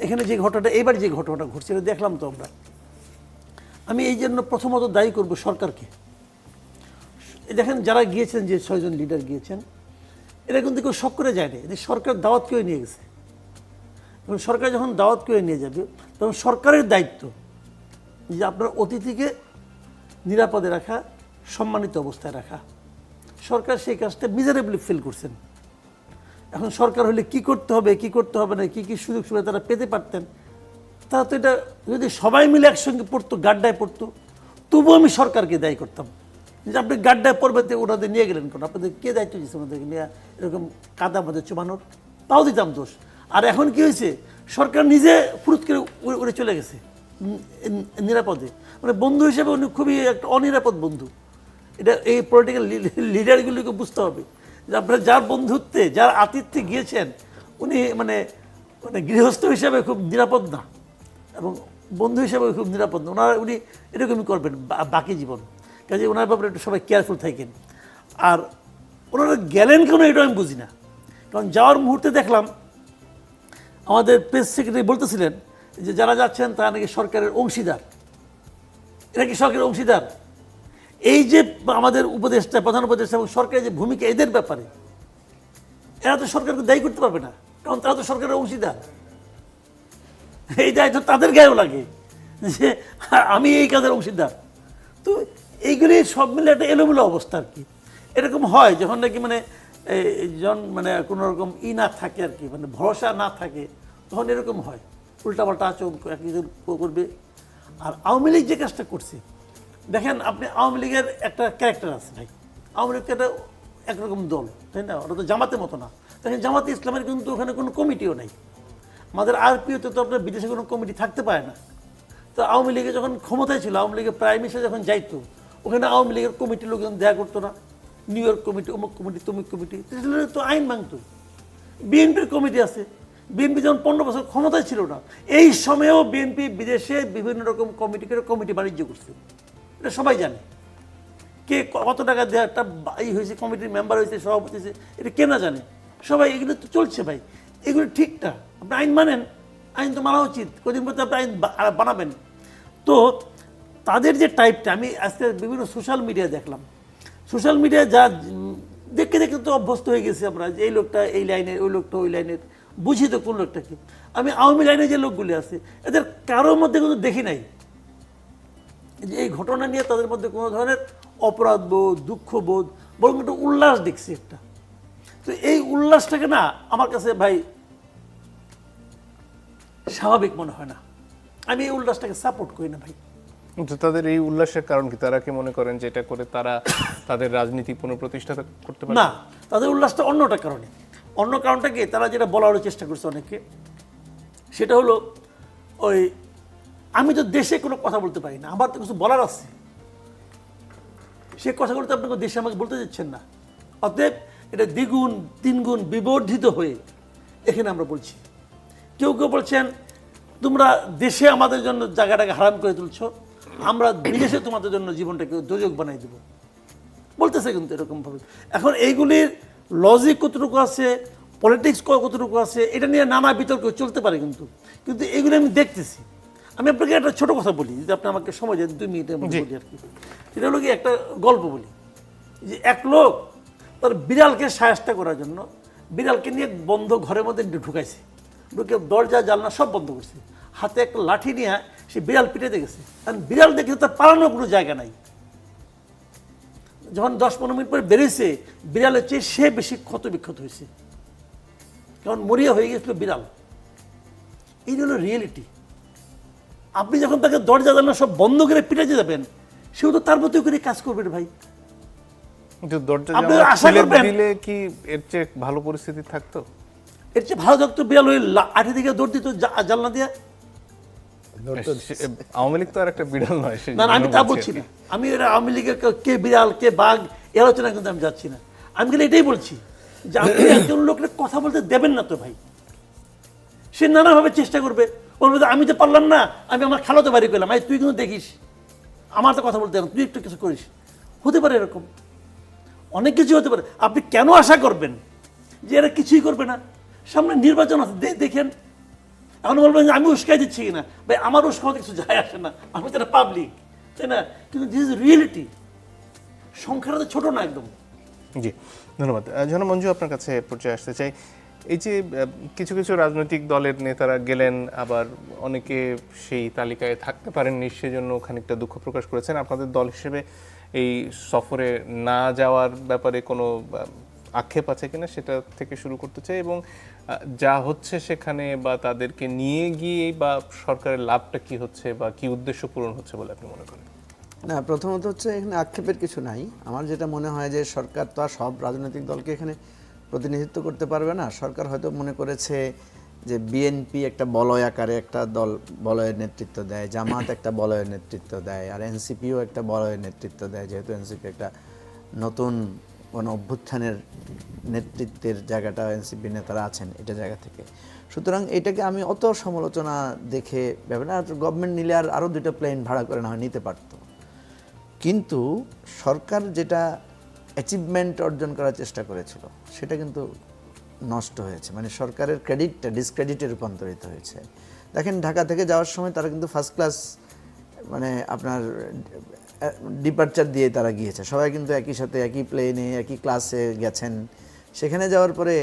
এখানে যে ঘটনাটা এবার যে ঘটনাটা ঘটছে, এটা দেখলাম তো আমরা। আমি এই জন্য প্রথমত দায়ী করব সরকারকে। দেখেন, যারা গিয়েছেন, যে ছয়জন লিডার গিয়েছেন, এরা কিন্তু কেউ শখ করে যায়নি। এদের সরকার দাওয়াত করে নিয়ে গেছে। এবং সরকার যখন দাওয়াত করে নিয়ে যাবে, তখন সরকারের দায়িত্ব যে আপনার অতিথিকে নিরাপদে রাখা, সম্মানিত অবস্থায় রাখা। সরকার সেই কাজটা মিজারেবলি ফিল করছেন। এখন সরকার হলে কি করতে হবে, কি করতে হবে না, কি কি সুযোগ সুবিধা তারা পেতে পারতেন? তারা তো এটা যদি সবাই মিলে একসঙ্গে পড়তো, গাড্ডায় পড়তো, তবুও আমি সরকারকে দায়ী করতাম। যে আপনি গাড্ডায় পড়বে ওনাদের নিয়ে গেলেন কেন? আপনাদের কে দায়িত্ব দিয়েছে ওনাদেরকে নিয়ে? এরকম কাদা মধ্যে চুমানোর তাও দিতাম দোষ। আর এখন কি হয়েছে? সরকার নিজে ফুরুত করে উড়ে- চলে গেছে নিরাপদে। মানে বন্ধু হিসেবে উনি খুবই একটা অনিরাপদ বন্ধু। এটা এই পলিটিক্যাল লিডারগুলিকে বুঝতে হবে। আপনার যার বন্ধুত্বে, যার আতিথ্যে গিয়েছেন, উনি মানে মানে গৃহস্থ হিসাবে খুব নিরাপদ না এবং বন্ধু হিসাবে খুব নিরাপদ না। ওনারা, উনি এরকমই করবেন বাকি জীবন। কাজে ওনার ব্যাপারে একটু সবাই কেয়ারফুল থাকেন। আর ওনারা গেলেন কেন এটা আমি বুঝি না। কারণ যাওয়ার মুহূর্তে দেখলাম, আমাদের প্রেস সেক্রেটারি বলতেছিলেন যে, যারা যাচ্ছেন তারা নাকি সরকারের অংশীদার। এরা কি সরকারের অংশীদার? এই যে আমাদের উপদেষ্টা, প্রধান উপদেষ্টা এবং সরকারের যে ভূমিকা এদের ব্যাপারে, এরা তো সরকারকে দায়ী করতে পারবে না, কারণ তারা তো সরকারের অংশীদার। এই দায়িত্ব তাদের গায়েও লাগে যে, আমি এই কাজের অংশীদার। তো এইগুলি সব মিলে একটা এলোমেলো অবস্থা আর কি। এরকম হয় যখন নাকি মানে জন মানে কোনো রকম ই না থাকে আর কি মানে ভরসা না থাকে, তখন এরকম হয়। উল্টাপাল্টা আচরণ করে- একজন করবে। আর আওয়ামী লীগ যে কাজটা করছে দেখেন আপনি আওয়ামী লীগের একটা ক্যারেক্টার আছে ভাই। আওয়ামী লীগ একটা একরকম দল, তাই না? ওটা তো জামাতের মতো না। দেখেন জামাতে ইসলামের কিন্তু ওখানে কোনো কমিটিও নাই। আমাদের আর আরপিওতে তো আপনার বিদেশে কোনো কমিটি থাকতে পারে না। তো আওয়ামী লীগে যখন ক্ষমতায় ছিল, আওয়ামী লীগের প্রাইম মিনিস্টার যখন যাইতো, ওখানে আওয়ামী লীগের কমিটির লোকজন দেখা করতো না। নিউ ইয়র্ক কমিটি, অমুক কমিটি, তমুক কমিটি, তো আইন ভাঙতো বিএনপির কমিটি আছে। বিএনপি যখন পনেরো বছর ক্ষমতায় ছিল না, এই সময়েও বিএনপি বিদেশে বিভিন্ন রকম কমিটি করে কমিটি বাণিজ্য করছে। এটা সবাই জানে। কে কত টাকা দেওয়া একটা এই হয়েছে কমিটির মেম্বার হয়েছে সভাপতি হয়েছে এটা কে না জানে। সবাই এগুলো তো চলছে ভাই। এগুলো ঠিকটা আপনি আইন মানেন আইন তো মানা উচিত। কদিন পর আপনি আইন বানাবেন। তো তাদের যে টাইপটা আমি আজকে বিভিন্ন সোশ্যাল মিডিয়া দেখলাম। সোশ্যাল মিডিয়া যা উম, দেখতে দেখতে তো অভ্যস্ত হয়ে গেছি আমরা যে এই লোকটা এই লাইনের ওই লোকটা ওই লাইনের বুঝি তো কোন লোকটা কি। আমি আওয়ামী লাইনে যে লোকগুলি আছে এদের কারোর মধ্যে কিন্তু দেখি নাই। যে এই ঘটনা নিয়ে তাদের মধ্যে কোনো ধরনের অপরাধ বোধ দুঃখবোধ বরং একটা উল্লাস দেখছি একটা। তো এই উল্লাসটাকে না আমার কাছে ভাই স্বাভাবিক মনে হয় না। আমি এই উল্লাসটাকে সাপোর্ট করি না ভাই। কিন্তু তাদের এই উল্লাসের কারণ কি? তারা কি মনে করেন যে এটা করে তারা তাদের রাজনীতি পুনঃপ্রতিষ্ঠা করতে পারে না তাদের উল্লাসটা অন্যটা কারণে। অন্য কারণটা কি? তারা যেটা বলার চেষ্টা করছে অনেকে সেটা হলো ওই আমি তো দেশে কোনো কথা বলতে পারি না, আমার তো কিছু বলার আছে। সে কথাগুলো তো আপনাকে দেশে আমাকে বলতে দিচ্ছেন না। অতএব এটা দ্বিগুণ, তিনগুণ বিবর্ধিত হয়ে এখানে আমরা বলছি। কেউ কেউ বলছেন, তোমরা দেশে আমাদের জন্য জায়গাটাকে হারাম করে তুলছো, আমরা বিদেশে তোমাদের জন্য জীবনটাকে দুর্যোগ বানাই দেবো। বলতেছে কিন্তু এরকমভাবে। এখন এইগুলির লজিক কতটুকু আছে পলিটিক্স কতটুকু আছে, এটা নিয়ে নানা বিতর্ক চলতে পারে কিন্তু। কিন্তু এগুলো আমি দেখতেছি। আমি আপনাকে একটা ছোট কথা বলি যদি আপনি আমাকে সময় দেন দুই মিনিটের মধ্যে বলি আর কি। সেটা হলো কি একটা গল্প বলি। যে এক লোক তার বিড়ালকে সায়স্তা করার জন্য বিড়ালকে নিয়ে বন্ধ ঘরের মধ্যে ঢুকাইছে। ঢুকে দরজা জানলা সব বন্ধ করছে। হাতে একটা লাঠি নিয়ে সে বিড়াল পিটাতে গেছে। কারণ বিড়াল দেখে তার পালানোর কোনো জায়গা নাই। যখন দশ পনেরো মিনিট পরে বেরিয়েছে বিড়ালের চেয়ে সে বেশি ক্ষত বিক্ষত হয়েছে। কারণ মরিয়া হয়ে গেছিল বিড়াল। এই হলো রিয়েলিটি আপনি যখন তাকে দরজা জানলা সব বন্ধ করে পিটাতে যাবেন সেও তো তার মতো করে কাজ করবেন ভাই। আপনি আশা করবেন? কি এর চেয়ে ভালো পরিস্থিতি থাকতো? এর চেয়ে ভালো থাকতো বিড়াল ওই আঠি দিকে দৌড় দিত জানলা দিয়ে। আওয়ামী লীগ তো আর একটা বিড়াল নয় না আমি তা বলছি। না। আমি এরা আওয়ামী লীগের কে- কে বিড়াল কে বাঘ এ আলোচনা কিন্তু আমি যাচ্ছি না। আমি কিন্তু এটাই বলছি যে আপনি একজন লোকের কথা বলতে দেবেন না তো ভাই। সে নানাভাবে চেষ্টা করবে। বলবে যে, আমি তো পারলাম না আমি আমার খালাতো বাড়ি পেলাম এই তুই কিন্তু দেখিস। আমার তো কথা বলতে তুই একটু কিছু করিস। হতে পারে এরকম। অনেক কিছু হতে পারে। আপনি কেন আশা করবেন যে এরা কিছুই করবে না? সামনে নির্বাচন আছে দেখেন। এখন বলবেন যে আমি উস্কাই দিচ্ছি কিনা? ভাই আমার উস্কাতে কিছু যায় আসে না। আমি তো পাবলিক তাই না? কিন্তু দিস ইজ রিয়েলিটি সংখ্যাটা তো ছোট না একদম। জি ধন্যবাদ। ঝর্ণা মঞ্জু আপনার কাছে পর্যায়ে আসতে চাই। এই যে কিছু কিছু রাজনৈতিক দলের নেতারা গেলেন, আবার অনেকে সেই তালিকায় থাকতে পারেননি, সেজন্য খানিকটা দুঃখ প্রকাশ করেছেন। আপনাদের দল হিসেবে এই সফরে না যাওয়ার ব্যাপারে কোনো আক্ষেপ আছে কিনা সেটা থেকে শুরু করতে চাই এবং যা হচ্ছে সেখানে বা তাদেরকে নিয়ে গিয়ে বা সরকারের লাভটা কি হচ্ছে বা কি উদ্দেশ্য পূরণ হচ্ছে বলে আপনি মনে করেন? না, প্রথমত হচ্ছে এখানে আক্ষেপের কিছু নাই। আমার যেটা মনে হয় যে সরকার তো আর সব রাজনৈতিক দলকে এখানে প্রতিনিধিত্ব করতে পারবে না। সরকার হয়তো মনে করেছে যে বিএনপি একটা বলয় আকারে একটা দল বলয়ের নেতৃত্ব দেয়, জামাত একটা বলয়ের নেতৃত্ব দেয়, আর এনসিপিও একটা বলয়ের নেতৃত্ব দেয়, যেহেতু এনসিপি একটা নতুন কোনো অভ্যুত্থানের নেতৃত্বের জায়গাটা এনসিপি নেতারা আছেন এটা জায়গা থেকে। সুতরাং এটাকে আমি অত সমালোচনা দেখে ভেবে না গভর্নমেন্ট নিলে আর আরও দুটো প্লেন ভাড়া করে না হয়, নিতে পারতো। কিন্তু সরকার যেটা অ্যাচিভমেন্ট অর্জন করার চেষ্টা করেছিল। সেটা কিন্তু নষ্ট হয়েছে। মানে সরকারের ক্রেডিটটা ডিসক্রেডিটে রূপান্তরিত হয়েছে। দেখেন, ঢাকা থেকে যাওয়ার সময় তারা কিন্তু ফার্স্ট ক্লাস মানে আপনার ডিপার্চার দিয়ে তারা গিয়েছে। সবাই কিন্তু একই সাথে, একই প্লেনে একই ক্লাসে গেছেন। সেখানে যাওয়ার পরে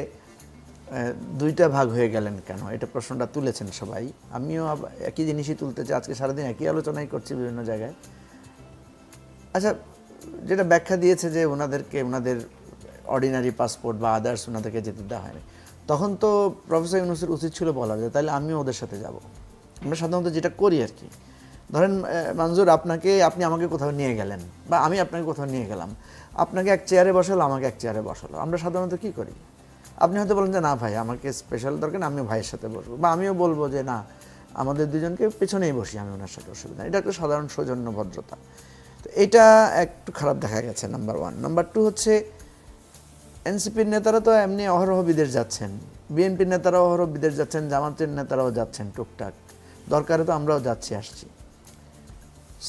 দুইটা ভাগ হয়ে গেলেন কেন? এটা প্রশ্নটা তুলেছেন সবাই। আমিও একই জিনিসই তুলতে চাই। আজকে সারাদিন একই আলোচনাই করছি বিভিন্ন জায়গায়। আচ্ছা যেটা ব্যাখ্যা দিয়েছে যে ওনাদেরকে ওনাদের অর্ডিনারি পাসপোর্ট বা আদার্স ওনাদেরকে যেতে দেওয়া হয়নি। তখন তো প্রফেসর ইউনুসের উচিত ছিল বলা যে তাহলে আমিও ওদের সাথে যাব। আমরা সাধারণত যেটা করি আর কি। ধরেন মানজুর আপনাকে আপনি আমাকে কোথাও নিয়ে গেলেন বা আমি আপনাকে কোথাও নিয়ে গেলাম। আপনাকে এক চেয়ারে বসালো আমাকে এক চেয়ারে বসালো। আমরা সাধারণত কি করি? আপনি হয়তো বলেন যে না ভাই আমাকে স্পেশাল দরকার না, আমিও ভাইয়ের সাথে বসবো। বা আমিও বলব যে না আমাদের দুজনকে পেছনেই বসি আমি ওনার সাথে অসুবিধা এটা একটা সাধারণ সৌজন্য ভদ্রতা। তো এটা একটু খারাপ দেখা গেছে নাম্বার ওয়ান নাম্বার টু হচ্ছে এনসিপির নেতারা তো এমনি অহরহ বিদেশ যাচ্ছেন বিএনপির নেতারাও অহরহ বিদেশ যাচ্ছেন, জামাতের নেতারাও যাচ্ছেন টুকটাক। দরকারে তো আমরাও যাচ্ছি, আসছি।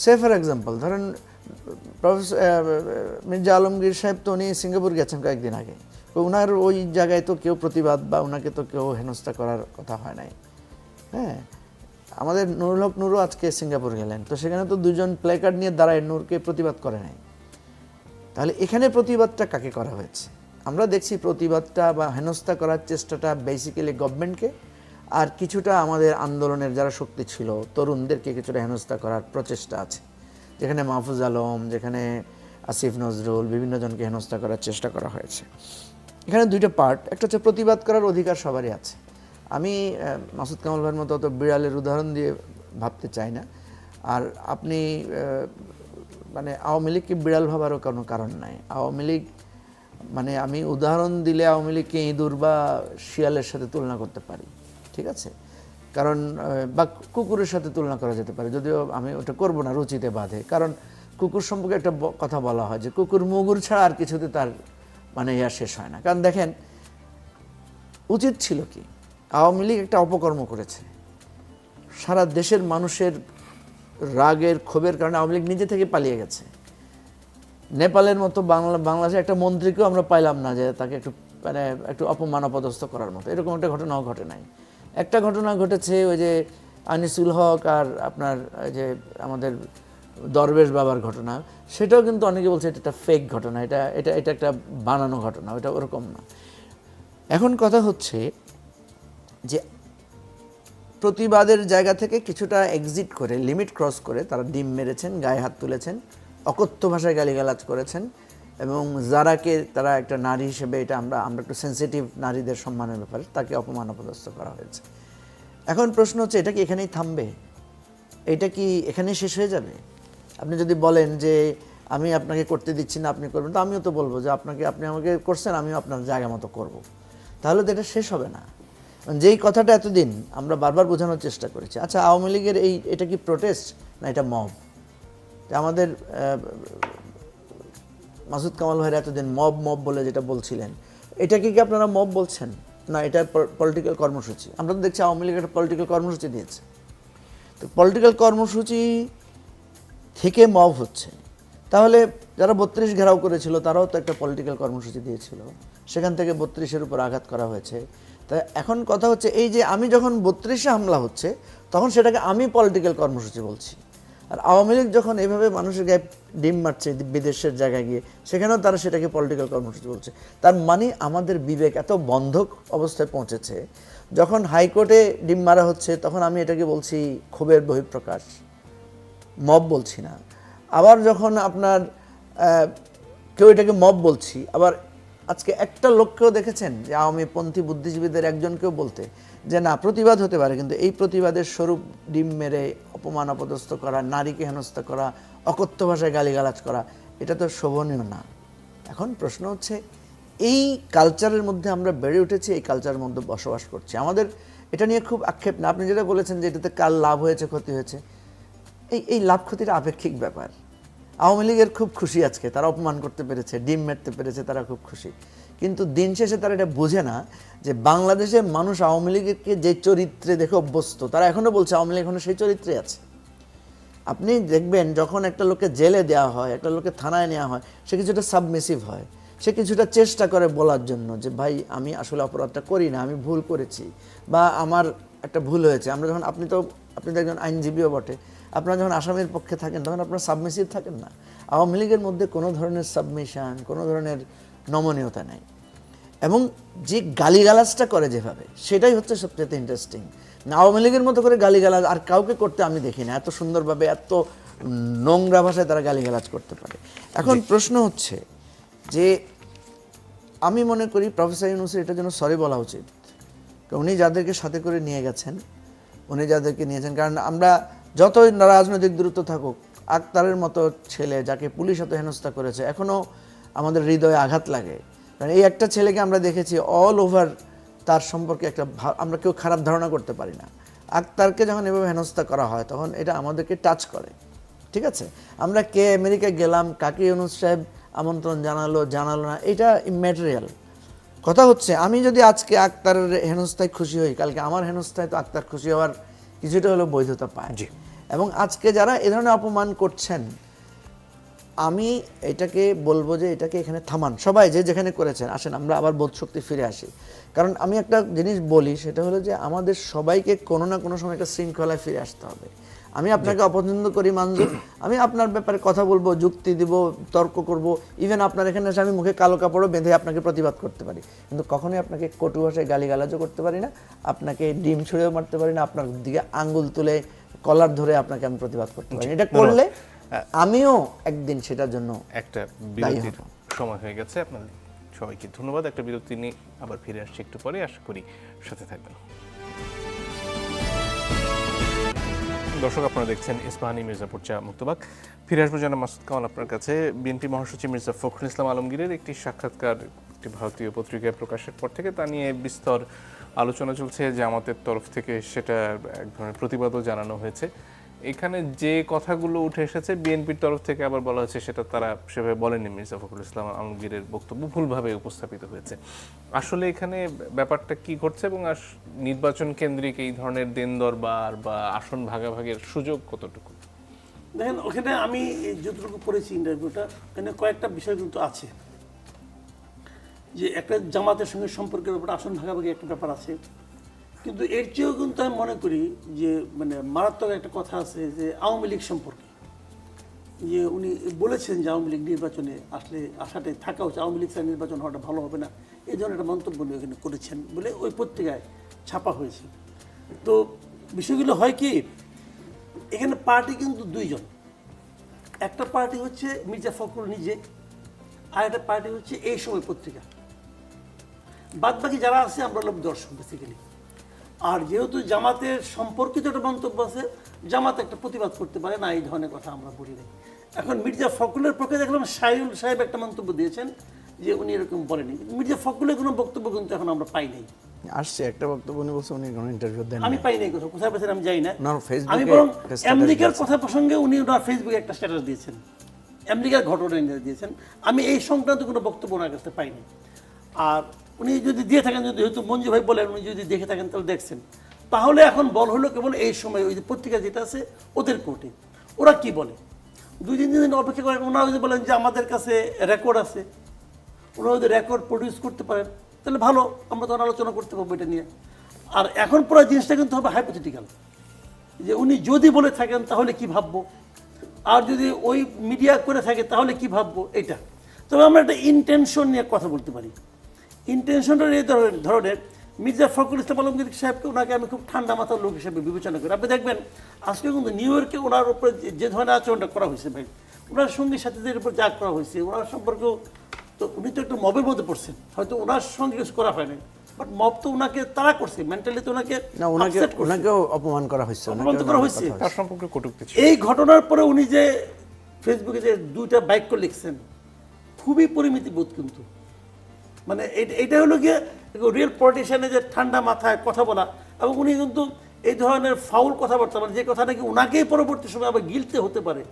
সে ফর এক্সাম্পল ধরেন প্রফেসর মির্জা আলমগীর সাহেব তো উনি সিঙ্গাপুর গেছেন কয়েকদিন আগে। ওনার ওই জায়গায় তো কেউ প্রতিবাদ বা ওনাকে তো কেউ হেনস্থা করার কথা হয় নাই। হ্যাঁ? আমাদের নুরুল হক নুরও আজকে সিঙ্গাপুর গেলেন। তো সেখানে তো দুজন প্লে কার্ড নিয়ে দাঁড়ায়, নূরকে প্রতিবাদ করে নাই। তাহলে এখানে প্রতিবাদটা কাকে করা হয়েছে? আমরা দেখছি প্রতিবাদটা বা হেনস্থা করার চেষ্টাটা বেসিক্যালি গভর্নমেন্টকে আর কিছুটা আমাদের আন্দোলনের যারা শক্তি ছিল, তরুণদেরকে কিছুটা হেনস্থা করার প্রচেষ্টা আছে। যেখানে মাহফুজ আলম, যেখানে আসিফ নজরুল, বিভিন্ন জনকে হেনস্থা করার চেষ্টা করা হয়েছে। এখানে দুইটা পার্ট একটা হচ্ছে প্রতিবাদ করার অধিকার সবারই আছে। আমি মাসুদ কামাল ভাইয়ের মতো অত বিড়ালের উদাহরণ দিয়ে ভাবতে চাই না। আর আপনি মানে আওয়ামী লীগকে বিড়াল ভাবারও কোনো কারণ নাই? আওয়ামী লীগ মানে আমি উদাহরণ দিলে আওয়ামী লীগকে ইঁদুর বা শিয়ালের সাথে তুলনা করতে পারি? ঠিক আছে? কারণ বা কুকুরের সাথে তুলনা করা যেতে পারে। যদিও আমি ওটা করব না রুচিতে বাঁধে। কারণ কুকুর সম্পর্কে একটা কথা বলা হয় যে কুকুর মুগুর ছাড়া আর কিছুতে তার মানে ইয়া শেষ হয় না। কারণ দেখেন, উচিত ছিল কি? আওয়ামী লীগ একটা অপকর্ম করেছে। সারা দেশের মানুষের রাগের ক্ষোভের কারণে আওয়ামী লীগ নিজে থেকে পালিয়ে গেছে। নেপালের মতো বাংলা বাংলাদেশে একটা মন্ত্রীকেও আমরা পাইলাম না যে তাকে একটু মানে একটু অপমান অপদস্থ করার মতো। এরকম একটা ঘটনাও ঘটে নাই। একটা ঘটনা ঘটেছে ওই যে আনিসুল হক আর আপনার যে আমাদের দরবেশ বাবার ঘটনা, সেটাও কিন্তু অনেকে বলছে এটা একটা ফেক ঘটনা, এটা এটা এটা একটা বানানো ঘটনা, ওটা ওরকম না। এখন কথা হচ্ছে যে প্রতিবাদের জায়গা থেকে কিছুটা এক্সিট করে লিমিট ক্রস করে তারা ডিম মেরেছেন, গায়ে হাত তুলেছেন, অকথ্য ভাষায় গালিগালাজ করেছেন এবং যারাকে তারা একটা নারী হিসেবে এটা আমরা আমরা একটু সেন্সিটিভ নারীদের সম্মানের ব্যাপারে তাকে অপমান অপদস্থ করা হয়েছে। এখন প্রশ্ন হচ্ছে, এটা কি এখানেই থামবে? এটা কি এখানেই শেষ হয়ে যাবে? আপনি যদি বলেন যে আমি আপনাকে করতে দিচ্ছি না, আপনি করবেন, তো আমিও তো বলব যে আপনাকে, আপনি আমাকে করছেন, আমিও আপনার জায়গা মতো করব। তাহলে তো এটা শেষ হবে না। যেই কথাটা এতদিন আমরা বারবার বোঝানোর চেষ্টা করেছি আচ্ছা আওয়ামী লীগের এই, এটা কি প্রোটেস্ট না এটা মব আমাদের মাসুদ কামাল ভাইয়ের এতদিন মব মব বলে যেটা বলছিলেন, এটাকে কি আপনারা মব বলছেন? না, এটা পলিটিক্যাল কর্মসূচি। আমরা তো দেখছি আওয়ামী লীগ একটা পলিটিক্যাল কর্মসূচি দিয়েছে তো পলিটিক্যাল কর্মসূচি থেকে মব হচ্ছে। তাহলে যারা বত্রিশ ঘেরাও করেছিল, তারাও তো একটা পলিটিক্যাল কর্মসূচি দিয়েছিল। সেখান থেকে বত্রিশের উপর আঘাত করা হয়েছে। তা এখন কথা হচ্ছে এই যে আমি যখন বত্রিশে হামলা হচ্ছে, তখন সেটাকে আমি পলিটিক্যাল কর্মসূচি বলছি। আর আওয়ামী লীগ যখন এভাবে মানুষের গায়ে ডিম মারছে বিদেশের জায়গায় গিয়ে, সেখানেও তারা সেটাকে পলিটিক্যাল কর্মসূচি বলছে। তার মানে আমাদের বিবেক এত বন্ধক অবস্থায় পৌঁছেছে, যখন হাইকোর্টে ডিম মারা হচ্ছে, তখন আমি এটাকে বলছি ক্ষোভের বহিঃপ্রকাশ। মব বলছি না। আবার যখন আপনার কেউ এটাকে মব বলছি, আবার আজকে একটা লোককেও দেখেছেন যে আওয়ামী পন্থী বুদ্ধিজীবীদের একজনকেও বলতে যে না, প্রতিবাদ হতে পারে, কিন্তু এই প্রতিবাদের স্বরূপ ডিম মেরে অপমান, অপদস্থ করা, নারীকে হেনস্থা করা, অকথ্য ভাষায় গালিগালাজ করা, এটা তো শোভনীয় না। এখন প্রশ্ন হচ্ছে, এই কালচারের মধ্যে আমরা বেড়ে উঠেছি, এই কালচারের মধ্যে বসবাস করছি। আমাদের এটা নিয়ে খুব আক্ষেপ না, আপনি যেটা বলেছেন যে এটাতে কার লাভ হয়েছে, ক্ষতি হয়েছে, এই এই লাভ ক্ষতির আপেক্ষিক ব্যাপার। আওয়ামী লীগের খুব খুশি আজকে, তারা অপমান করতে পেরেছে, ডিম মারতে পেরেছে, তারা খুব খুশি। কিন্তু দিন শেষে তারা এটা বোঝে না যে বাংলাদেশের মানুষ আওয়ামী লীগকে যে চরিত্রে দেখে অভ্যস্ত, তারা এখনও বলছে আওয়ামী লীগ এখনও সেই চরিত্রে আছে। আপনি দেখবেন যখন একটা লোককে জেলে দেওয়া হয়, একটা লোককে থানায় নেওয়া হয়, সে কিছুটা সাবমিসিভ হয়। সে কিছুটা চেষ্টা করে বলার জন্য যে, ভাই, আমি আসলে অপরাধটা করি না, আমি ভুল করেছি বা আমার একটা ভুল হয়েছে। আমরা যখন, আপনি তো আপনি তো একজন আইনজীবীও বটে। আপনারা যখন আসামের পক্ষে থাকেন তখন আপনারা সাবমিসিভ থাকেন না। আওয়ামী লীগের মধ্যে কোনো ধরনের সাবমিশন কোনো ধরনের নমনীয়তা নেই। এবং যে গালিগালাজটা করে যেভাবে সেটাই হচ্ছে সবচেয়ে ইন্টারেস্টিং আওয়ামী লীগের মতো করে গালিগালাজ আর কাউকে করতে আমি দেখি না। এত সুন্দরভাবে এত নোংরা ভাষায় তারা গালিগালাজ করতে পারে। এখন প্রশ্ন হচ্ছে যে আমি মনে করি প্রফেসর ইউনুসের এটার জন্য সরি বলা উচিত। উনি যাদেরকে সাথে করে নিয়ে গেছেন উনি যাদেরকে নিয়েছেন। কারণ আমরা যতই রাজনৈতিক দূরত্ব থাকুক, আক্তারের মতো ছেলে যাকে পুলিশ এত হেনস্থা করেছে এখনও আমাদের হৃদয়ে আঘাত লাগে। কারণ এই একটা ছেলেকে আমরা দেখেছি অল ওভার তার সম্পর্কে একটা আমরা কেউ খারাপ ধারণা করতে পারি না। আক্তারকে যখন এভাবে হেনস্থা করা হয়, তখন এটা আমাদেরকে টাচ করে। ঠিক আছে? আমরা কে আমেরিকায় গেলাম, কাকে ইউনুস সাহেব আমন্ত্রণ জানালো জানালো না, এটা ইম্যাটেরিয়াল কথা হচ্ছে আমি যদি আজকে আক্তারের হেনস্থায় খুশি হই কালকে আমার হেনস্থায় তো আক্তার খুশি হওয়ার কিছুটা হলেও বৈধতা পায়। জি। এবং আজকে যারা এ ধরনের অপমান করছেন আমি এটাকে বলব যে এটাকে এখানে থামান। সবাই যে যেখানে করেছেন আসেন আমরা আবার বোধ শক্তি ফিরে আসি। কারণ আমি একটা জিনিস বলি সেটা হলো যে আমাদের সবাইকে কোনো না কোনো সময় একটা শৃঙ্খলায় ফিরে আসতে হবে। আমি আপনাকে অপছন্দ করি মানজুর। আমি আপনার ব্যাপারে কথা বলব যুক্তি দিব তর্ক করব। ইভেন আপনার এখানে এসে আমি মুখে কালো কাপড়ও বেঁধে আপনাকে প্রতিবাদ করতে পারি। কিন্তু কখনোই আপনাকে কটু ভাষায় গালিগালাজও করতে পারি না। আপনাকে ডিম ছুঁড়েও মারতে পারি না। আপনার দিকে আঙ্গুল তুলে কলার ধরে আপনাকে আমি প্রতিবাদ করতে পারি এটা করলে আমিও একদিন সেটার জন্য একটা বিরতির সময় হয়ে গেছে। আপনাদের সবাইকে ধন্যবাদ। একটা বিরতি নিয়ে আবার ফিরে আসছি একটু পরে। আশা করি সাথে থাকবেন। দর্শক, আপনারা দেখছেন ইস্পাহানি মির্জাপুর চা মুক্তবাক। ফিরে আসব জানা মাসুদ কামাল আপনার কাছে। বিএনপি মহাসচিব মির্জা ফখরুল ইসলাম আলমগীরের একটি সাক্ষাৎকার, একটি ভারতীয় পত্রিকায় প্রকাশের পর থেকে তা নিয়ে বিস্তর আলোচনা চলছে। জামাতের তরফ থেকে সেটা এক ধরনের প্রতিবাদও জানানো হয়েছে। এখানে যে কথাগুলো উঠে এসেছে, বিএনপির তরফ থেকে আবার বলা হয়েছে, সেটা তারা সেভাবে বলেনি মির্জা ফখরুল ইসলাম আলমগীরের বক্তব্য ভুলভাবে উপস্থাপিত হয়েছে। আসলে এখানে ব্যাপারটা কি ঘটছে এবং নির্বাচন কেন্দ্রিক এই ধরনের দেন দরবার বা আসন ভাগাভাগের সুযোগ কতটুকু? দেখেন, ওখানে আমি যতটুকু পড়েছি ইন্টারভিউটা, ওখানে কয়েকটা বিষয় কিন্তু আছে। যে একটা জামাতের সঙ্গে সম্পর্কের ব্যাপারে, আসন ভাগাভাগি একটা ব্যাপার আছে। কিন্তু এর চেয়েও কিন্তু আমি মনে করি যে মানে মারাত্মক একটা কথা আছে যে, আওয়ামী লীগ সম্পর্কে। যে উনি বলেছেন যে আওয়ামী লীগ নির্বাচনে আসলে আশাটাই থাকা উচিত, আওয়ামী লীগ নির্বাচন হওয়াটা ভালো হবে না। এই ধরনের একটা মন্তব্য উনি এখানে করেছেন বলে ওই পত্রিকায় ছাপা হয়েছে। তো বিষয়গুলো হয় কি, এখানে পার্টি কিন্তু দুইজন। একটা পার্টি হচ্ছে মির্জা ফখরুল নিজে, আর একটা পার্টি হচ্ছে এই সময় পত্রিকা। বাদ বাকি যারা আছে, আমরা হলাম দর্শক বেসিক্যালি আর যেহেতু জামাতের সম্পর্কিত একটা মন্তব্য আছে জামাত একটা প্রতিবাদ করতে পারে না এই ধরনের কথা আমরা বলি নাই। এখন মির্জা ফখরুলের পক্ষে দেখলাম সাইউল সাহেব একটা মন্তব্য দিয়েছেন যে উনি এরকম বলেনি। মির্জা ফখরুলের কোনো বক্তব্য কিন্তু এখন আমরা পাই নাই। আসছে একটা বক্তব্য উনি বলছে উনি কোনো ইন্টারভিউ দেন আমি পাই নাই কোথাও কোথায় পেয়েছেন আমি যাই না। না, ফেসবুকে আমি বরং আমেরিকার কথা প্রসঙ্গে উনি ওনার ফেসবুকে একটা স্ট্যাটাস দিয়েছেন। আমেরিকার ঘটনা নিয়ে দিয়েছেন। আমি এই সংক্রান্ত কোনো বক্তব্য ওনার কাছে পাইনি। আর উনি যদি দিয়ে থাকেন, যদি হয়তো মঞ্জু ভাই বলেন, উনি যদি দেখে থাকেন, তাহলে দেখছেন। তাহলে এখন বল হলো কেবল এই সময় ওই যে পত্রিকা যেটা আছে, ওদের কোর্টে। ওরা কি বলে? দুই তিন দিন অপেক্ষা করেন ওনারা যদি বলেন যে আমাদের কাছে রেকর্ড আছে ওনারা যদি রেকর্ড প্রডিউস করতে পারেন, তাহলে ভালো, আমরা তখন আলোচনা করতে পারব এটা নিয়ে। আর এখন পুরো জিনিসটা কিন্তু হবে হাইপোথেটিক্যাল যে উনি যদি বলে থাকেন, তাহলে কি ভাববো? আর যদি ওই মিডিয়া করে থাকে, তাহলে কি ভাববো? এটা। তবে আমরা একটা ইন্টেনশন নিয়ে কথা বলতে পারি। ইন্টেনশনটা এই ধরনের ধরনের মির্জা ফখরুল ইসলাম আলমগীর সাহেবকে ওনাকে আমি খুব ঠান্ডা মাথার লোক হিসেবে বিবেচনা করি। আপনি দেখবেন আজকে কিন্তু নিউ ইয়র্কে ওনার উপরে যে- ধরনের আচরণটা করা হয়েছে ভাই ওনার সঙ্গী সাথীদের উপর যা করা হয়েছে ওনার সম্পর্কেও তো উনি তো একটু মবের মধ্যে পড়ছেন। হয়তো ওনার সঙ্গে কিছু করা হয়নি। বাট মব তো ওনাকে তারা করছে মেন্টালি তো ওনাকে না ওনাকে ওনাকেও অপমান করা হয়েছে অপমান করা হয়েছে। তার সম্পর্কে কটূক্তি ছিল। এই ঘটনার পরে উনি যে ফেসবুকে যে দুইটা বাক্য লিখছেন খুবই পরিমিতি বোধ কিন্তু। মানে এটা- হলো গিয়ে রিয়েল পলিটিশিয়ানে যে ঠান্ডা মাথায় কথা বলা এবং উনি কিন্তু এই ধরনের ফাউল কথাবার্তা মানে যে কথা নাকি ওনাকেই পরবর্তী সময় আবার গিলতে হতে পারে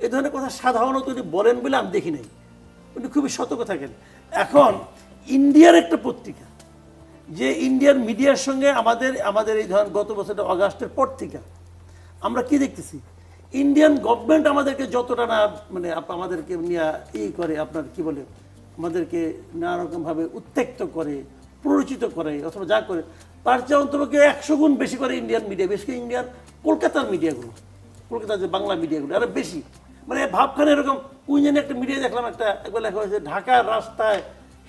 এই ধরনের কথা সাধারণত উনি বলেন বলে আমি দেখি নাই। উনি খুবই সতর্ক থাকেন। এখন ইন্ডিয়ার একটা পত্রিকা, যে ইন্ডিয়ান মিডিয়ার সঙ্গে আমাদের আমাদের এই ধরেন গত বছরের অগাস্টের পর থেকে আমরা কি দেখতেছি? ইন্ডিয়ান গভর্নমেন্ট আমাদেরকে যতটা না মানে আমাদেরকে নিয়ে ই করে আপনার কি বলে আমাদেরকে নানা রকমভাবে উত্তেক্ত করে প্ররোচিত করে অথবা যা করে তার চেয়ে অন্তপক্ষে একশো গুণ বেশি করে ইন্ডিয়ান মিডিয়া বেশি করে ইন্ডিয়ান কলকাতার মিডিয়াগুলো কলকাতার যে বাংলা মিডিয়াগুলো আরও বেশি। মানে ভাবখানে এরকম কোন জানি একটা মিডিয়া দেখলাম একটা একবার লেখা হয়েছে ঢাকার রাস্তায়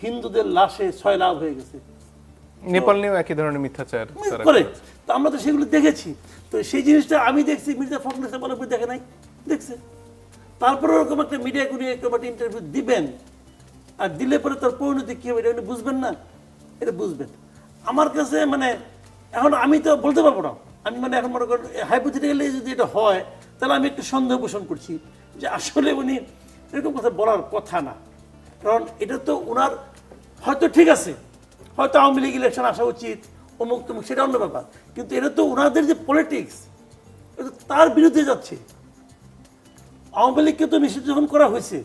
হিন্দুদের লাশে ছয় লাভ হয়ে গেছে। নেপাল নিয়েও একই ধরনের মিথ্যাচার করে। তো আমরা তো সেগুলো দেখেছি। তো সেই জিনিসটা আমি দেখছি মির্জা ফখরুল ইসলাম দেখে নাই দেখছে। তারপরে ওরকম একটা মিডিয়াকে নিয়ে এরকম একটা ইন্টারভিউ দিবেন আর দিলে পরে তার পরিণতি কী হবে, এটা উনি বুঝবেন না? এটা বুঝবেন। আমার কাছে মানে এখন আমি তো বলতে পারব না। আমি মানে এখন মনে করেন হাইপোথেটিক্যালি যদি এটা হয়, তাহলে আমি একটু সন্দেহ পোষণ করছি যে আসলে উনি এরকম কথা বলার কথা না। কারণ এটা তো ওনার হয়তো ঠিক আছে, হয়তো আওয়ামী লীগ ইলেকশন আসা উচিত, অমুক তমুক, সেটা অন্য ব্যাপার। কিন্তু এটা তো ওনাদের যে পলিটিক্স এটা তার বিরুদ্ধে যাচ্ছে। আওয়ামী লীগকে তো নিষিদ্ধ যখন করা হয়েছে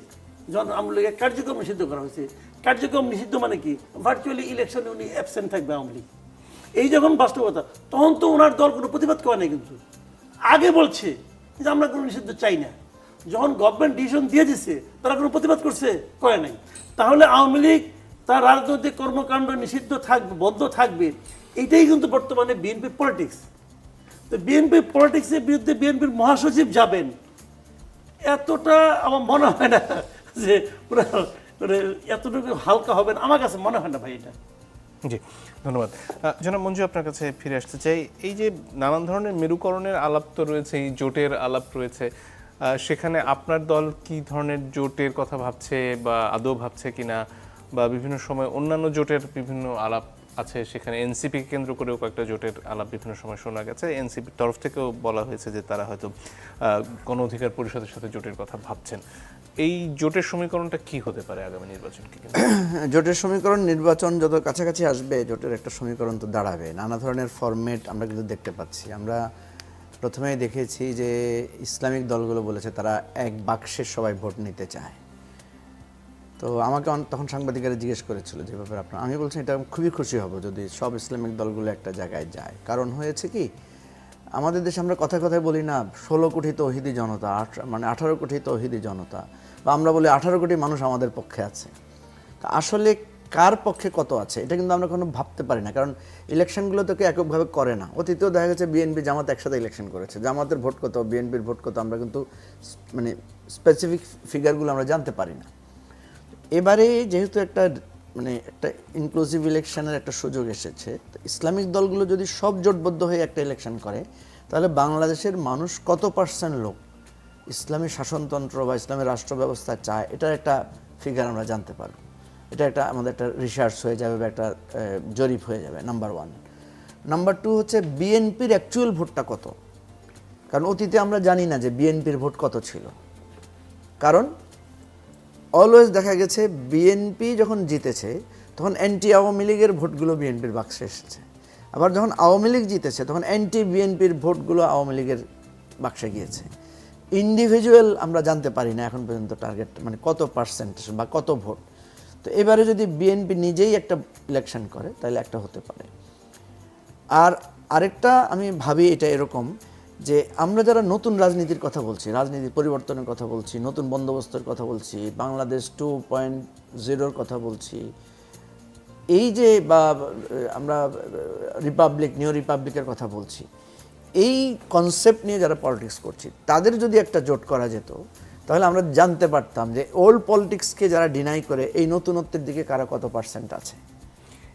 যখন আওয়ামী লীগের কার্যক্রম নিষিদ্ধ করা হয়েছে, কার্যক্রম নিষিদ্ধ মানে কি? ভার্চুয়ালি ইলেকশনে উনি অ্যাবসেন্ট থাকবে আওয়ামী লীগ। এই যখন বাস্তবতা, তখন তো ওনার দল কোনো প্রতিবাদ করে নাই কিন্তু। আগে বলছে যে আমরা কোনো নিষিদ্ধ চাই না। যখন গভর্নমেন্ট ডিসিশন দিয়ে দিছে, তারা কোনো প্রতিবাদ করছে, করে নাই। তাহলে আওয়ামী লীগ তার রাজনৈতিক কর্মকাণ্ড নিষিদ্ধ থাকবে বন্ধ থাকবে, এটাই কিন্তু বর্তমানে বিএনপি পলিটিক্স তো বিএনপি পলিটিক্সের বিরুদ্ধে বিএনপির মহাসচিব যাবেন, এতটা আমার মনে হয় না। যে মানে এতটুকু হালকা হবেন, আমার কাছে মনে হয় না ভাই এটা। জি, ধন্যবাদ। জনাব মঞ্জু, আপনার কাছে ফিরে আসতে চাই। এই যে নানান ধরনের মেরুকরণের আলাপ তো রয়েছে, এই জোটের আলাপ রয়েছে সেখানে আপনার দল কি ধরনের জোটের কথা ভাবছে বা আদৌ ভাবছে কিনা, বা বিভিন্ন সময় অন্যান্য জোটের বিভিন্ন আলাপ আছে, সেখানে এনসিপি কেন্দ্র করেও কয়েকটা জোটের আলাপ বিভিন্ন সময় শোনা গেছে। এনসিপির তরফ থেকেও বলা হয়েছে যে তারা হয়তো গণ অধিকার পরিষদের সাথে জোটের কথা ভাবছেন। এই জোটের সমীকরণটা কি হতে পারে আগামী নির্বাচনকে? জোটের সমীকরণ, নির্বাচন যত কাছাকাছি আসবে, জোটের একটা সমীকরণ তো দাঁড়াবে। নানা ধরনের ফরম্যাট আমরা কিন্তু দেখতে পাচ্ছি। আমরা প্রথমেই দেখেছি যে ইসলামিক দলগুলো বলেছে তারা এক বাক্সের সবাই ভোট নিতে চায়। তো আমাকে তখন সাংবাদিকেরা জিজ্ঞেস করেছিল যে ব্যাপারে আপনার আমি বলছি, এটা খুবই খুশি হব যদি সব ইসলামিক দলগুলো একটা জায়গায় যায়। কারণ হয়েছে কি আমাদের দেশে আমরা কথায় কথায় বলি না, ষোলো কোটি তৌহিদি জনতা মানে আঠারো কোটি তৌহিদি জনতা, বা আমরা বলি আঠারো কোটি মানুষ আমাদের পক্ষে আছে। তা আসলে কার পক্ষে কত আছে, এটা কিন্তু আমরা কোনো ভাবতে পারি না, কারণ ইলেকশনগুলো তো কেউ এককভাবে করে না। অতীতেও দেখা গেছে বিএনপি জামাত একসাথে ইলেকশন করেছে, জামাতের ভোট কত, বিএনপির ভোট কত, আমরা কিন্তু মানে স্পেসিফিক ফিগারগুলো আমরা জানতে পারি না। এবারে যেহেতু একটা মানে একটা ইনক্লুসিভ ইলেকশনের একটা সুযোগ এসেছে। ইসলামিক দলগুলো যদি সব জোটবদ্ধ হয়ে একটা ইলেকশন করে, তাহলে বাংলাদেশের মানুষ কত পার্সেন্ট লোক ইসলামী শাসনতন্ত্র বা ইসলামী রাষ্ট্র ব্যবস্থা চায়, এটার একটা ফিগার আমরা জানতে পারব। এটা একটা আমাদের একটা রিসার্চ হয়ে যাবে বা একটা জরিপ হয়ে যাবে নাম্বার ওয়ান নাম্বার টু হচ্ছে বিএনপির অ্যাকচুয়াল ভোটটা কত? কারণ অতীতে আমরা জানি না যে বিএনপির ভোট কত ছিল। কারণ অলওয়েজ দেখা গেছে বিএনপি যখন জিতেছে, তখন অ্যান্টি আওয়ামী লীগের ভোটগুলো বিএনপির বাক্সে এসেছে। আবার যখন আওয়ামী লীগ জিতেছে, তখন অ্যান্টি বিএনপির ভোটগুলো আওয়ামী লীগের বাক্সে গিয়েছে। ইন্ডিভিজুয়াল আমরা জানতে পারি না এখন পর্যন্ত টার্গেট মানে কত পার্সেন্ট বা কত ভোট। তো এবারে যদি বিএনপি নিজেই একটা ইলেকশন করে, তাহলে একটা হতে পারে। আর আরেকটা আমি ভাবি এটা এরকম যে আমরা যারা নতুন রাজনীতির কথা বলছি, রাজনীতির পরিবর্তনের কথা বলছি, নতুন বন্দোবস্তের কথা বলছি, বাংলাদেশ টু পয়েন্ট জিরোর কথা বলছি, এই যে বা, আমরা রিপাবলিক নিউ রিপাবলিকের কথা বলছি, এই কনসেপ্ট নিয়ে যারা পলিটিক্স করছি, তাদের যদি একটা জোট করা যেত, তাহলে আমরা জানতে পারতাম যে ওল্ড পলিটিক্সকে যারা ডিনাই করে, এই নতুনত্বের দিকে কারা কত পার্সেন্ট আছে।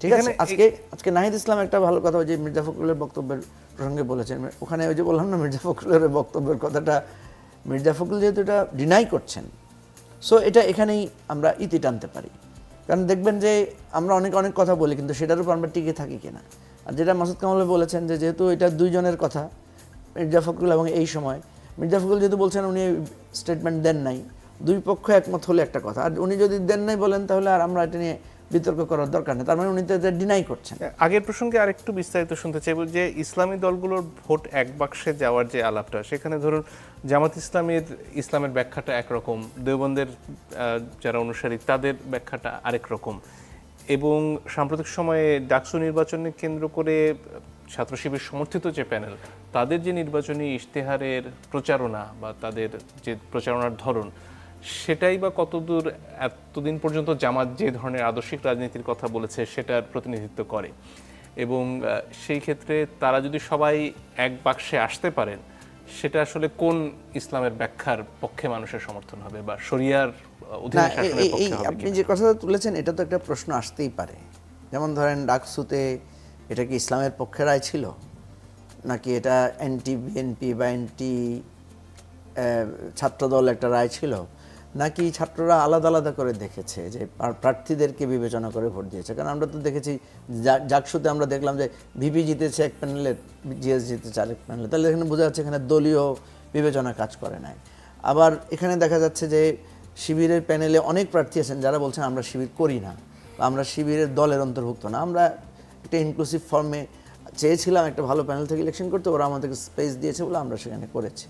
ঠিক আছে? আজকে আজকে নাহিদ ইসলাম একটা ভালো কথা ওই যে মির্জা ফখরুলের বক্তব্যের প্রসঙ্গে বলেছেন। ওখানে ওই যে বললাম না মির্জা ফখরুলের বক্তব্যের কথাটা মির্জা ফখরুল যেহেতু এটা ডিনাই করছেন সো এটা এখানেই আমরা ইতি টানতে পারি। কারণ দেখবেন যে আমরা অনেক অনেক কথা বলি কিন্তু সেটার উপর আমরা টিকে থাকি কিনা। আর যেটা মাসুদ কামাল বলেছেন যে যেহেতু এটা দুইজনের কথা মির্জা ফখরুল এবং এই সময় মির্জা ফখরুল যেহেতু বলছেন উনি স্টেটমেন্ট দেন নাই দুই পক্ষ একমত হলে একটা কথা। আর উনি যদি দেন নাই বলেন তাহলে আর আমরা এটা নিয়ে বিতর্ক করার দরকার নেই। তার মানে উনি তো ডিনাই করছেন। আগের প্রসঙ্গে আরেকটু বিস্তারিত শুনতে চাইব যে ইসলামী দলগুলোর ভোট এক বাক্সে যাওয়ার যে আলাপটা, সেখানে ধরুন জামাত ইসলামের ইসলামের ব্যাখ্যাটা একরকম, দেওবন্দের যারা অনুসারী, তাদের ব্যাখ্যাটা আরেক রকম। এবং সাম্প্রতিক সময়ে ডাকসু নির্বাচনকে কেন্দ্র করে ছাত্র শিবির সমর্থিত যে প্যানেল, তাদের যে নির্বাচনী ইশতেহারের প্রচারণা বা তাদের যে প্রচারণার ধরন সেটাই বা কতদূর এতদিন পর্যন্ত জামাত যে ধরনের আদর্শিক রাজনীতির কথা বলেছে সেটার প্রতিনিধিত্ব করে। এবং সেই ক্ষেত্রে তারা যদি সবাই এক বাক্সে আসতে পারেন সেটা আসলে কোন ইসলামের ব্যাখ্যার পক্ষে মানুষের সমর্থন হবে বা শরিয়ার আপনি যে কথাটা তুলেছেন এটা তো একটা প্রশ্ন আসতেই পারে। যেমন ধরেন ডাকসুতে এটা কি ইসলামের পক্ষে রায় ছিল? নাকি এটা অ্যান্টি বিএনপি বা এনটি ছাত্রদল একটা রায় ছিল? নাকি ছাত্ররা আলাদা আলাদা করে দেখেছে যে প্রা- প্রার্থীদেরকে বিবেচনা করে ভোট দিয়েছে? কারণ আমরা তো দেখেছি জাকসুতে আমরা দেখলাম যে ভিপি জিতেছে এক প্যানেলে, জিএস জিতেছে আরেক প্যানেলে। তাহলে এখানে বোঝা যাচ্ছে এখানে দলীয় বিবেচনা কাজ করে নাই। আবার এখানে দেখা যাচ্ছে যে শিবিরের প্যানেলে অনেক প্রার্থী আছেন যারা বলছেন, আমরা শিবির করি না আমরা শিবিরের দলের অন্তর্ভুক্ত না। আমরা একটা ইনক্লুসিভ ফর্মে চেয়েছিলাম একটা ভালো প্যানেল থেকে ইলেকশন করতে, ওরা আমাদেরকে স্পেস দিয়েছে বলে আমরা সেখানে করেছি।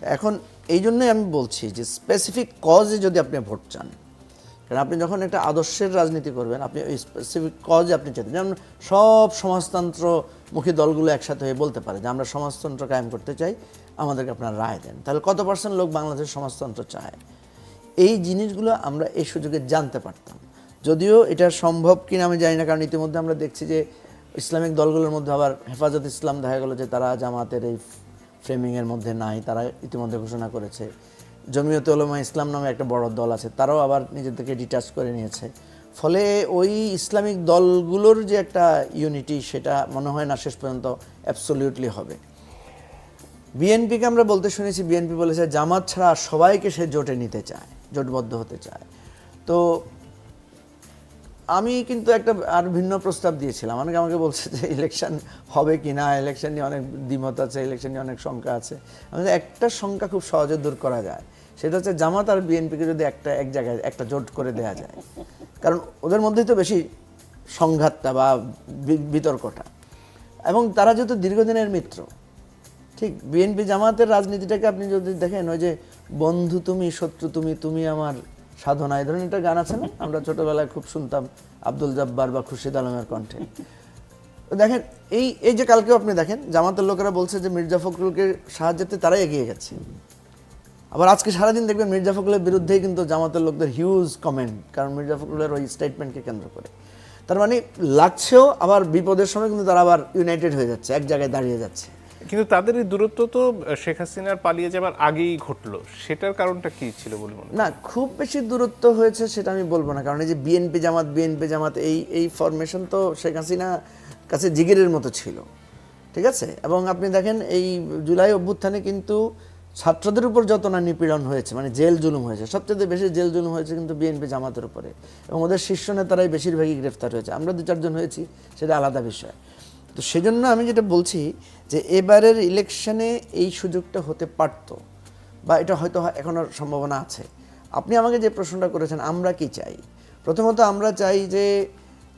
এখন এই জন্যই আমি বলছি যে স্পেসিফিক কজে যদি আপনি ভোট চান, কারণ আপনি যখন একটা আদর্শের রাজনীতি করবেন, আপনি ওই স্পেসিফিক কজে আপনি চাইতেন যেমন সব সমাজতন্ত্রমুখী দলগুলো একসাথে হয়ে বলতে পারে যে আমরা সমাজতন্ত্র কায়েম করতে চাই, আমাদেরকে আপনার রায় দেন। তাহলে কত পার্সেন্ট লোক বাংলাদেশ সমাজতন্ত্র চায়? এই জিনিসগুলো আমরা এই সুযোগে জানতে পারতাম। যদিও এটা সম্ভব কিনা আমি জানি না, কারণ ইতিমধ্যে আমরা দেখছি যে ইসলামিক দলগুলোর মধ্যে আবার হেফাজত ইসলাম দেখা গেলো যে তারা জামাতের এই ফ্রেমিংয়ের মধ্যে নাই, তারা ইতিমধ্যে ঘোষণা করেছে। জমিয়তে উলামা ইসলাম নামে একটা বড় দল আছে, তারাও আবার নিজেদেরকে ডিটাচ করে নিয়েছে। ফলে ওই ইসলামিক দলগুলোর যে একটা ইউনিটি সেটা মনে হয় না শেষ পর্যন্ত অ্যাবসলিউটলি হবে। বিএনপিকে আমরা বলতে শুনেছি, বিএনপি বলেছে, জামাত ছাড়া সবাইকে সে জোটে নিতে চায়, জোটবদ্ধ হতে চায়। তো আমি কিন্তু একটা আর ভিন্ন প্রস্তাব দিয়েছিলাম। অনেকে আমাকে বলছে যে, ইলেকশন হবে কি না? ইলেকশন নিয়ে অনেক দ্বিমত আছে, ইলেকশন নিয়ে অনেক শঙ্কা আছে। আমি একটা শঙ্কা খুব সহজে দূর করা যায়। সেটা হচ্ছে জামাত আর বিএনপিকে যদি একটা, এক জায়গায় একটা জোট করে দেয়া যায়। কারণ ওদের মধ্যেই তো বেশি সংঘাতটা বা, বিতর্কটা। এবং তারা যেহেতু দীর্ঘদিনের মিত্র, ঠিক? বিএনপি জামাতের রাজনীতিটাকে আপনি যদি দেখেন, ওই যে বন্ধু তুমি, শত্রু তুমি তুমি আমার সাধনা, এই ধরনের একটা গান আছে না? আমরা ছোটবেলায় খুব শুনতাম আব্দুল জব্বার বা খুরশিদ আলমের কণ্ঠে। দেখেন, এই এই যে কালকেও আপনি দেখেন, জামাতের লোকেরা বলছে যে মির্জা ফখরুলকে সাহায্যতে তারাই এগিয়ে গেছে। আবার আজকে সারাদিন দেখবেন মির্জা ফখরুলের বিরুদ্ধেই কিন্তু জামাতের লোকদের হিউজ কমেন্ট কারণ মির্জা ফখরুলের ওই স্টেটমেন্টকে কেন্দ্র করে। তার মানে লাগছেও, আবার বিপদের সময় কিন্তু তারা আবার ইউনাইটেড হয়ে যাচ্ছে, এক জায়গায় দাঁড়িয়ে যাচ্ছে। কিন্তু তাদের এই দূরত্ব তো শেখ হাসিনার পালিয়ে যাবার আগেই ঘটলো। সেটার কারণটা কি ছিল বলে মনে না খুব বেশি দূরত্ব হয়েছে সেটা আমি বলব না। কারণ এই যে বিএনপি জামাত বিএনপি জামাত এই এই ফরমেশন তো শেখ হাসিনা কাছে জিগিরের মতো ছিল। ঠিক আছে? এবং আপনি দেখেন এই জুলাই অভ্যুত্থানে কিন্তু ছাত্রদের উপর যত না নিপীড়ন হয়েছে মানে জেল জুলুম হয়েছে সবচেয়ে বেশি জেল জুলুম হয়েছে কিন্তু বিএনপি জামাতের উপরে। এবং ওদের শীর্ষ নেতারাই বেশিরভাগই গ্রেফতার হয়েছে। আমরা দু চারজন হয়েছি সেটা আলাদা বিষয়। তো সেজন্য আমি যেটা বলছি যে এবারের ইলেকশনে এই সুযোগটা হতে পারতো বা এটা হয়তো হয়- এখনও সম্ভাবনা আছে। আপনি আমাকে যে প্রশ্নটা করেছেন, আমরা কি চাই? প্রথমত আমরা চাই যে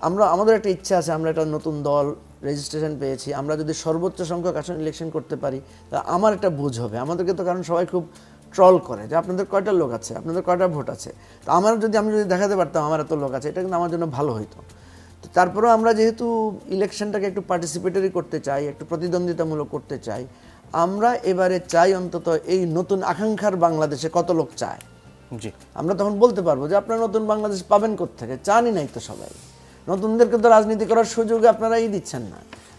আমরা, আমাদের একটা ইচ্ছা আছে, আমরা একটা নতুন দল রেজিস্ট্রেশন পেয়েছি, আমরা যদি সর্বোচ্চ সংখ্যক আসন ইলেকশন করতে পারি, তা আমার একটা বুঝ হবে। আমাদেরকে তো কারণ সবাই খুব ট্রল করে যে আপনাদের কয়টা লোক আছে, আপনাদের কয়টা ভোট আছে? তো আমার যদি, আমি যদি দেখাতে পারতাম, আমার এত লোক আছে, এটা কিন্তু আমার জন্য ভালো হইতো। তারপরেও আমরা যেহেতু ইলেকশনটাকে একটু পার্টিসিপেটরি করতে চাই একটু প্রতিদ্বন্দ্বিতামূলক করতে চাই আমরা এবারে চাই অন্তত এই নতুন আকাঙ্ক্ষার বাংলাদেশে কত লোক চায়। জি। আমরা তখন বলতে পারব যে আপনারা নতুন বাংলাদেশ পাবেন থেকে চানই নাই তো সবাই। নতুনদেরকে তো রাজনীতি করার সুযোগ আপনারাই দিচ্ছেন না।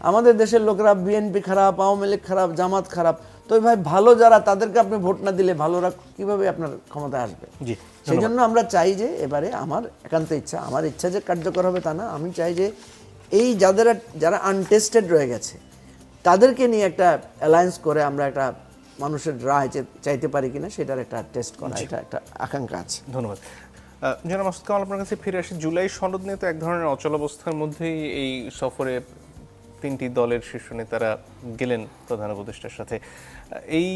আমাদের দেশের লোকেরা বিএনপি খারাপ আওয়ামী লীগ খারাপ জামাত খারাপ তো ভাই ভালো যারা তাদেরকে আপনি ভোট না দিলে ভালোরা কীভাবে আপনার ক্ষমতায় আসবে? জি সেই জন্য আমরা চাই যে এবারে আমার একান্ত ইচ্ছা আমার ইচ্ছা যে কার্যকর হবে তা না আমি চাই যে এই যাদের যারা আনটেস্টেড রয়ে গেছে তাদেরকে নিয়ে একটা অ্যালায়েন্স করে আমরা একটা মানুষের রায় চাইতে পারি কিনা সেটার একটা টেস্ট করা এটা একটা আকাঙ্ক্ষা আছে। ধন্যবাদ। জনাব মাসুদ কামাল আপনার কাছে ফিরে আসি। জুলাই সনদ নিয়ে তো এক ধরনের অচলাবস্থার মধ্যেই এই সফরে তিনটি দলের শীর্ষ নেতারা গেলেন প্রধান উপদেষ্টার সাথে। এই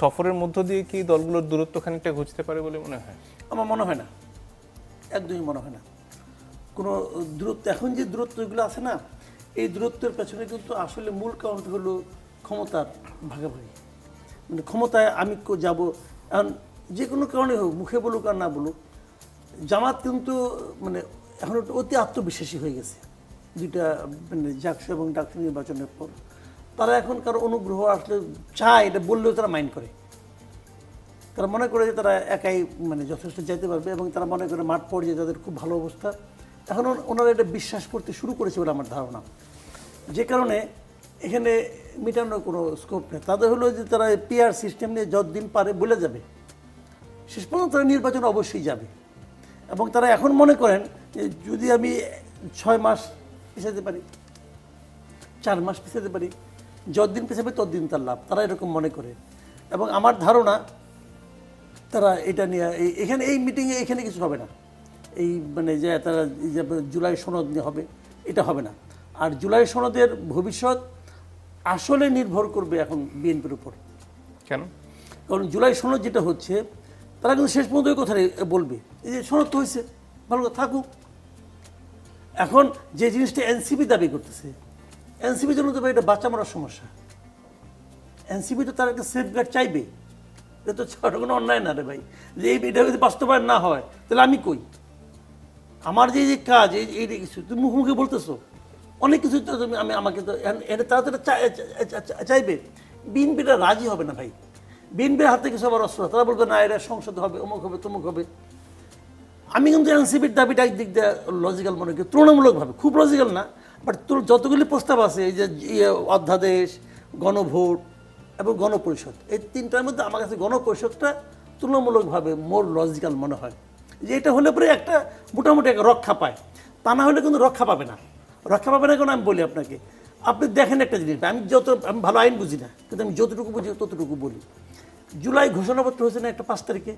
সফরের মধ্য দিয়ে কি দলগুলোর দূরত্ব খানিকটা ঘুচতে পারে বলে মনে হয়? আমার মনে হয় না। একদমই মনে হয় না। কোনো দূরত্ব, এখন যে দূরত্ব দূরত্বগুলো আছে না, এই দূরত্বের পেছনে কিন্তু আসলে মূল কারণটা হলো ক্ষমতার ভাগাভাগি। মানে ক্ষমতায় আমি যাব, এখন যে কোনো কারণে হোক, মুখে বলুক আর না বলুক, জামাত কিন্তু মানে এখন অতি আত্মবিশ্বাসী হয়ে গেছে। দুইটা মানে জাকসু এবং ডাক্তার নির্বাচনের পর। তারা এখন কারও অনুগ্রহ আসলে চায়, এটা বললেও তারা মাইন্ড করে। তারা মনে করে যে তারা একাই মানে যথেষ্ট যেতে পারবে এবং তারা মনে করে মাঠ পর্যায়ে তাদের খুব ভালো অবস্থা। এখন ওনারা এটা বিশ্বাস করতে শুরু করেছে বলে আমার ধারণা। যে কারণে এখানে মেটানোর কোনো স্কোপ নেই। তাদের হলো যে তারা পিআর সিস্টেম নিয়ে যতদিন পারে বলে যাবে। শেষ পর্যন্ত তারা নির্বাচন অবশ্যই যাবে। এবং তারা এখন মনে করেন যদি আমি ছয় মাস পিছাতে পারি। চার মাস পিছাতে পারি। যতদিন পিছাবে ততদিন তার লাভ। তারা এরকম মনে করে। এবং আমার ধারণা তারা এটা নিয়ে এখানে এই মিটিংয়ে এখানে কিছু হবে না। এই মানে যে তারা জুলাই সনদ নিয়ে হবে এটা হবে না। আর জুলাই সনদের ভবিষ্যৎ আসলে নির্ভর করবে এখন বিএনপির উপর। কেন? কারণ জুলাই সনদ যেটা হচ্ছে তারা কিন্তু শেষ পর্যন্ত ওই কথাটাই বলবে। এই যে সনদ তো হয়েছে ভালো থাকুক। এখন যে জিনিসটা এনসিপি দাবি করতেছে, এনসিপির জন্য তো এটা বাচ্চা মারার সমস্যা। এনসিপি তো তার একটা সেফগার্ড চাইবে। এটা তো ছাড়া কোনো অন্যায় না রে ভাই। যে এই এটা যদি বাস্তবায়ন না হয়, তাহলে আমি কই? আমার যে যে কাজ, এই এই কিছু তুমি মুখোমুখি বলতেছো। অনেক কিছু তো তুমি আমি আমাকে তো এটা তারা তো চাইবে। বিএনপিটা রাজি হবে না ভাই। বিএনপির হাতে কিছু আবার অস্ত্র তারা বলবে, না, এটা সংসদ হবে, অমুক হবে, তমুক হবে। আমি কিন্তু এনসিপির দাবিটা একদিক দিয়ে লজিক্যাল মনে করি। তুলনামূলকভাবে খুব লজিক্যাল না বাট যতগুলি প্রস্তাব আছে, এই যে ইয়ে অধ্যাদেশ, গণভোট এবং গণপরিষদ, এই তিনটার মধ্যে আমার কাছে গণপরিষদটা তুলনামূলকভাবে মোর লজিক্যাল মনে হয়। যে এটা হলে পরে একটা মোটামুটি একটা রক্ষা পায়। তা না হলে কিন্তু রক্ষা পাবে না। রক্ষা পাবে না কেন আমি বলি আপনাকে? আপনি দেখেন একটা জিনিস, আমি যত, আমি ভালো আইন বুঝি না, কিন্তু আমি যতটুকু বুঝি ততটুকু বলি। জুলাই ঘোষণাপত্র হয়েছে না একটা পাঁচ তারিখে?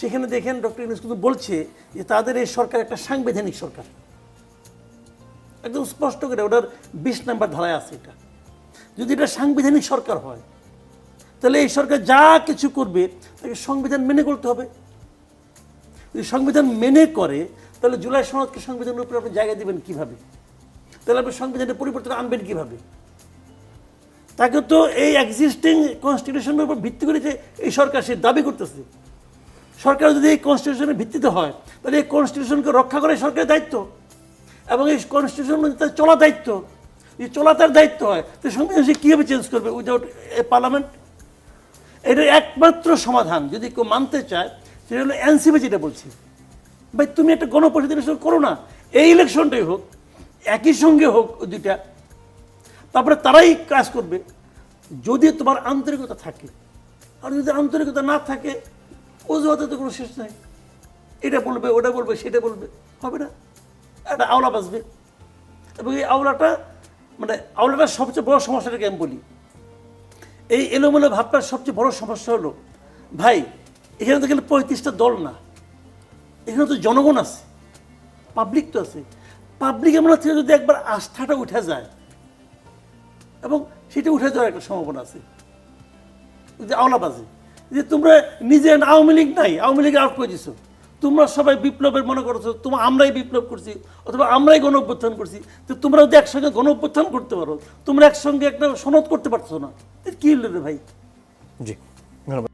সেখানে দেখেন ডক্টর ইউনুস কিন্তু বলছে যে তাদের এই সরকার একটা সাংবিধানিক সরকার। একদম স্পষ্ট করে ওটার বিশ নাম্বার ধারায় আছে এটা। যদি এটা সাংবিধানিক সরকার হয়, তাহলে এই সরকার যা কিছু করবে তাকে সংবিধান মেনে করতে হবে। যদি সংবিধান মেনে করে, তাহলে জুলাই সনদকে সংবিধানের উপরে আপনি জায়গা দেবেন কীভাবে? তাহলে আপনি সংবিধানের পরিবর্তন আনবেন কীভাবে? তাকে তো এই এক্সিস্টিং কনস্টিটিউশনের উপর ভিত্তি করে যে এই সরকার সে দাবি করতেছে। সরকার যদি এই কনস্টিটিউশনের ভিত্তিতে হয়, তাহলে এই কনস্টিটিউশনকে রক্ষা করাই সরকারের দায়িত্ব। এবং এই কনস্টিটিউশন তার চলা দায়িত্ব। যদি চলা তার দায়িত্ব হয় তো সংবিধান সে কীভাবে চেঞ্জ করবে উইদাউট এ পার্লামেন্ট এটা একমাত্র সমাধান যদি কেউ মানতে চায়, সেটা হলো এনসিপি যেটা বলছি। ভাই, তুমি একটা গণপরিষদ ইলেকশন করো না, এই ইলেকশনটাই হোক, একই সঙ্গে হোক ওই দুইটা, তারপরে তারাই কাজ করবে। যদি তোমার আন্তরিকতা থাকে, আর যদি আন্তরিকতা না থাকে অজুহাতে তো কোনো শেষ নাই। এটা বলবে, ওটা বলবে, সেটা বলবে। হবে না? একটা আওলা বাঁচবে এবং এই আওলাটা মানে আওলাটার সবচেয়ে বড় সমস্যাটাকে আমি বলি। এই এলোমেলো ভাবটার সবচেয়ে বড় সমস্যা হলো, ভাই, এখানে তো গেলে পঁয়ত্রিশটা দল না। এখানে তো জনগণ আছে। পাবলিক তো আছে। পাবলিক এমন থেকে যদি একবার আস্থাটা উঠে যায়। এবং সেটা উঠে যাওয়ার একটা সম্ভাবনা আছে। যদি আওলা আওলাবাজি যে তোমরা নিজে আওয়ামী লীগ নাই, আওয়ামী লীগ আউট করে দিছো। তোমরা সবাই বিপ্লবের মনে করছ তোমরা আমরাই বিপ্লব করছি, অথবা আমরাই গণ অভ্যুত্থান করছি, তো তোমরা যদি একসঙ্গে গণ অভ্যুত্থান করতে পারো, তোমরা একসঙ্গে একটা সনদ করতে পারছ না কি হলো রে ভাই? জি, ধন্যবাদ।